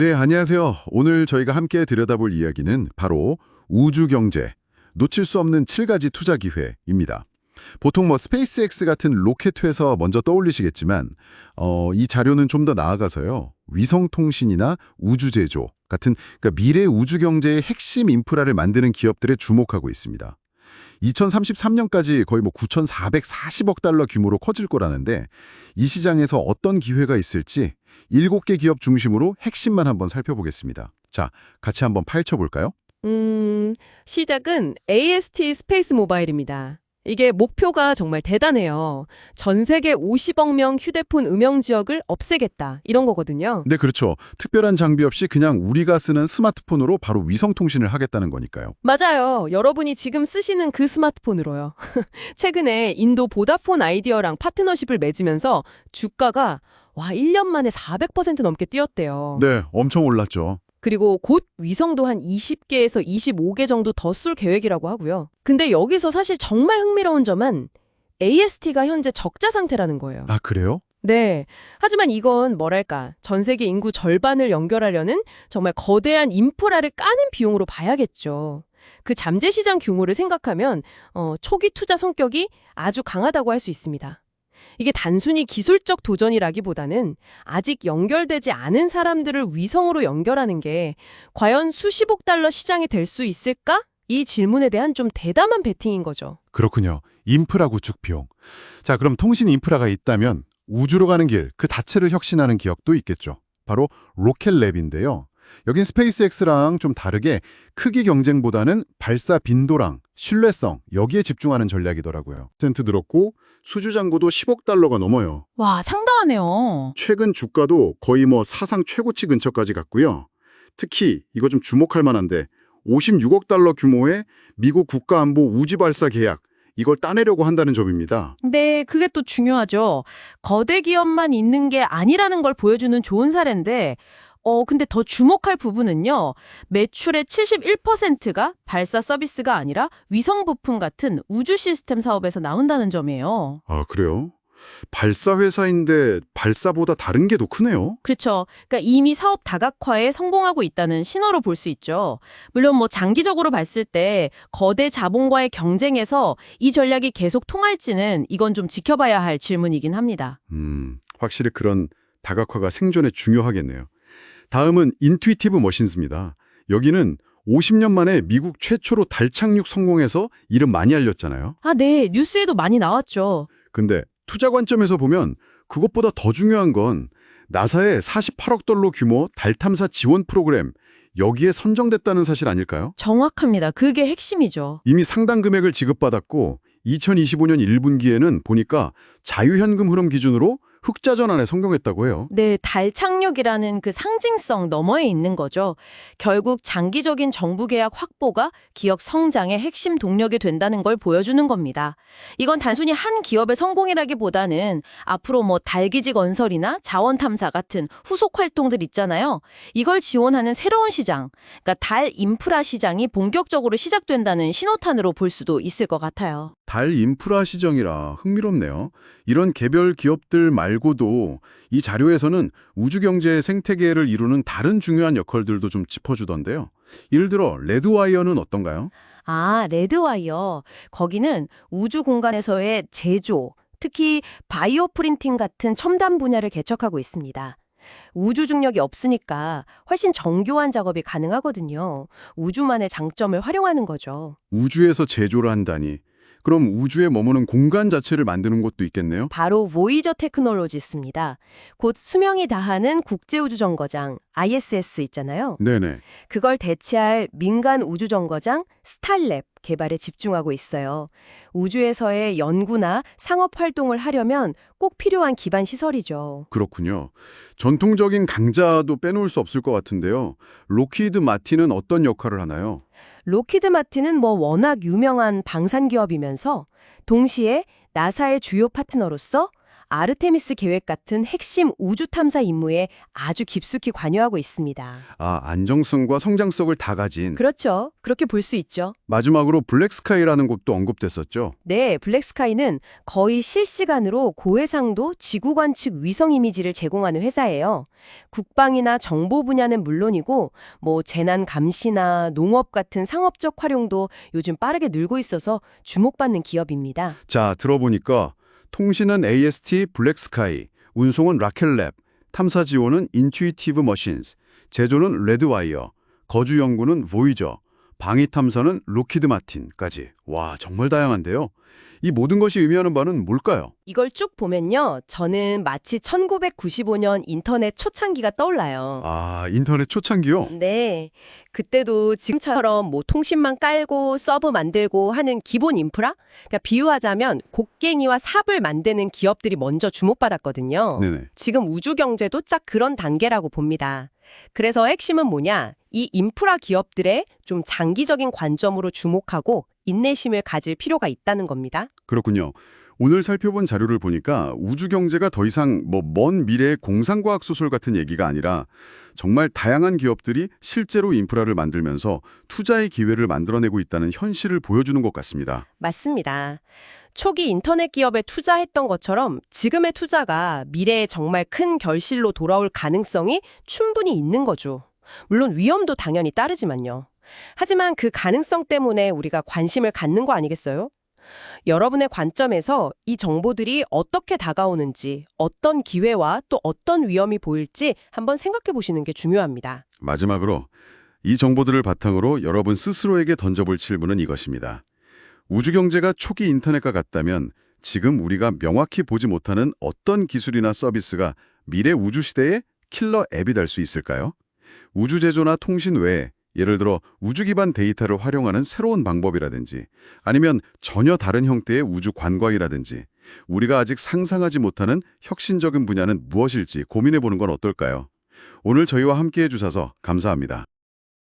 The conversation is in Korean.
네, 안녕하세요. 오늘 저희가 함께 들여다볼 이야기는 바로 우주 경제, 놓칠 수 없는 7가지 투자 기회입니다. 보통 뭐 스페이스X 같은 로켓 회사 먼저 떠올리시겠지만 어, 이 자료는 좀 더 나아가서요. 위성 통신이나 우주 제조 같은 그러니까 미래 우주 경제의 핵심 인프라를 만드는 기업들에 주목하고 있습니다. 2033년까지 거의 뭐 9,440억 달러 규모로 커질 거라는데 이 시장에서 어떤 기회가 있을지 7개 기업 중심으로 핵심만 한번 살펴보겠습니다. 자, 같이 한번 파헤쳐 볼까요? 음, 시작은 AST 스페이스 모바일입니다. 이게 목표가 정말 대단해요. 전 세계 50억 명 휴대폰 음영 지역을 없애겠다. 이런 거거든요. 네, 그렇죠. 특별한 장비 없이 그냥 우리가 쓰는 스마트폰으로 바로 위성 통신을 하겠다는 거니까요. 맞아요. 여러분이 지금 쓰시는 그 스마트폰으로요. 최근에 인도 보다폰 아이디어랑 파트너십을 맺으면서 주가가 와, 1년 만에 400% 넘게 뛰었대요. 네, 엄청 올랐죠. 그리고 곧 위성도 한 20개에서 25개 정도 더 쏠 계획이라고 하고요. 근데 여기서 사실 정말 흥미로운 점은 AST가 현재 적자 상태라는 거예요. 아, 그래요? 네. 하지만 이건 뭐랄까, 전 세계 인구 절반을 연결하려는 정말 거대한 인프라를 까는 비용으로 봐야겠죠. 그 잠재 시장 규모를 생각하면 어, 초기 투자 성격이 아주 강하다고 할 수 있습니다. 이게 단순히 기술적 도전이라기보다는 아직 연결되지 않은 사람들을 위성으로 연결하는 게 과연 수십억 달러 시장이 될 수 있을까? 이 질문에 대한 좀 대담한 베팅인 거죠. 그렇군요. 인프라 구축 비용. 자, 그럼 통신 인프라가 있다면 우주로 가는 길 그 자체를 혁신하는 기업도 있겠죠. 바로 로켓랩인데요. 여긴 스페이스X랑 좀 다르게 크기 경쟁보다는 발사 빈도랑 신뢰성 여기에 집중하는 전략이더라고요. 센트 들었고 수주 잔고도 10억 달러가 넘어요. 와, 상당하네요. 최근 주가도 거의 뭐 사상 최고치 근처까지 갔고요. 특히 이거 좀 주목할 만한데 56억 달러 규모의 미국 국가안보 우지 발사 계약 이걸 따내려고 한다는 점입니다. 네, 그게 또 중요하죠. 거대 기업만 있는 게 아니라는 걸 보여주는 좋은 사례인데, 어, 근데 더 주목할 부분은요. 매출의 71%가 발사 서비스가 아니라 위성 부품 같은 우주 시스템 사업에서 나온다는 점이에요. 아, 그래요? 발사 회사인데 발사보다 다른 게 더 크네요. 그렇죠. 그러니까 이미 사업 다각화에 성공하고 있다는 신호로 볼 수 있죠. 물론 뭐 장기적으로 봤을 때 거대 자본과의 경쟁에서 이 전략이 계속 통할지는 이건 좀 지켜봐야 할 질문이긴 합니다. 음, 확실히 그런 다각화가 생존에 중요하겠네요. 다음은 인투이티브 머신스입니다. 여기는 50년 만에 미국 최초로 달 착륙 성공해서 이름 많이 알렸잖아요. 아, 네. 뉴스에도 많이 나왔죠. 근데 투자 관점에서 보면 그것보다 더 중요한 건 나사의 48억 달러 규모 달 탐사 지원 프로그램 여기에 선정됐다는 사실 아닐까요? 정확합니다. 그게 핵심이죠. 이미 상당 금액을 지급받았고 2025년 1분기에는 보니까 자유현금 흐름 기준으로 흑자 전환에 성공했다고 해요. 네, 달 착륙이라는 그 상징성 너머에 있는 거죠. 결국 장기적인 정부 계약 확보가 기업 성장의 핵심 동력이 된다는 걸 보여주는 겁니다. 이건 단순히 한 기업의 성공이라기보다는 앞으로 뭐 달기지 건설이나 자원 탐사 같은 후속 활동들 있잖아요. 이걸 지원하는 새로운 시장, 그러니까 달 인프라 시장이 본격적으로 시작된다는 신호탄으로 볼 수도 있을 것 같아요. 달 인프라 시정이라 흥미롭네요. 이런 개별 기업들 말고도 이 자료에서는 우주 경제의 생태계를 이루는 다른 중요한 역할들도 좀 짚어주던데요. 예를 들어 레드와이어는 어떤가요? 아, 레드와이어. 거기는 우주 공간에서의 제조, 특히 바이오 프린팅 같은 첨단 분야를 개척하고 있습니다. 우주 중력이 없으니까 훨씬 정교한 작업이 가능하거든요. 우주만의 장점을 활용하는 거죠. 우주에서 제조를 한다니. 그럼 우주에 머무는 공간 자체를 만드는 곳도 있겠네요. 바로 보이저 테크놀로지스입니다. 곧 수명이 다하는 국제우주정거장 ISS 있잖아요. 네네. 그걸 대체할 민간 우주정거장 스탈랩 개발에 집중하고 있어요. 우주에서의 연구나 상업 활동을 하려면 꼭 필요한 기반 시설이죠. 그렇군요. 전통적인 강자도 빼놓을 수 없을 것 같은데요. 로키드 마틴은 어떤 역할을 하나요? 로키드 마틴은 뭐 워낙 유명한 방산 기업이면서 동시에 나사의 주요 파트너로서 아르테미스 계획 같은 핵심 우주 탐사 임무에 아주 깊숙이 관여하고 있습니다. 아, 안정성과 성장성을 다 가진 그렇죠. 그렇게 볼 수 있죠. 마지막으로 블랙스카이라는 곳도 언급됐었죠. 네, 블랙스카이는 거의 실시간으로 고해상도 지구 관측 위성 이미지를 제공하는 회사예요. 국방이나 정보 분야는 물론이고 뭐 재난 감시나 농업 같은 상업적 활용도 요즘 빠르게 늘고 있어서 주목받는 기업입니다. 자, 들어보니까 통신은 AST 블랙스카이, 운송은 라켈랩, 탐사 지원은 인투이티브 머신스, 제조는 레드와이어, 거주 연구는 보이저, 방위 탐사는 로키드 마틴까지. 와, 정말 다양한데요. 이 모든 것이 의미하는 바는 뭘까요? 이걸 쭉 보면요. 저는 마치 1995년 인터넷 초창기가 떠올라요. 아, 인터넷 초창기요? 네. 그때도 지금처럼 뭐 통신망 깔고 서브 만들고 하는 기본 인프라? 그러니까 비유하자면 곡괭이와 삽을 만드는 기업들이 먼저 주목받았거든요. 네네. 지금 우주 경제도 딱 그런 단계라고 봅니다. 그래서 핵심은 뭐냐? 이 인프라 기업들의 좀 장기적인 관점으로 주목하고 인내심을 가질 필요가 있다는 겁니다. 그렇군요. 오늘 살펴본 자료를 보니까 우주 경제가 더 이상 뭐 먼 미래의 공상과학 소설 같은 얘기가 아니라 정말 다양한 기업들이 실제로 인프라를 만들면서 투자의 기회를 만들어내고 있다는 현실을 보여주는 것 같습니다. 맞습니다. 초기 인터넷 기업에 투자했던 것처럼 지금의 투자가 미래에 정말 큰 결실로 돌아올 가능성이 충분히 있는 거죠. 물론 위험도 당연히 따르지만요. 하지만 그 가능성 때문에 우리가 관심을 갖는 거 아니겠어요? 여러분의 관점에서 이 정보들이 어떻게 다가오는지, 어떤 기회와 또 어떤 위험이 보일지 한번 생각해 보시는 게 중요합니다. 마지막으로 이 정보들을 바탕으로 여러분 스스로에게 던져볼 질문은 이것입니다. 우주 경제가 초기 인터넷과 같다면 지금 우리가 명확히 보지 못하는 어떤 기술이나 서비스가 미래 우주 시대의 킬러 앱이 될 수 있을까요? 우주 제조나 통신 외에 예를 들어 우주 기반 데이터를 활용하는 새로운 방법이라든지 아니면 전혀 다른 형태의 우주 관광이라든지 우리가 아직 상상하지 못하는 혁신적인 분야는 무엇일지 고민해 보는 건 어떨까요? 오늘 저희와 함께 해 주셔서 감사합니다.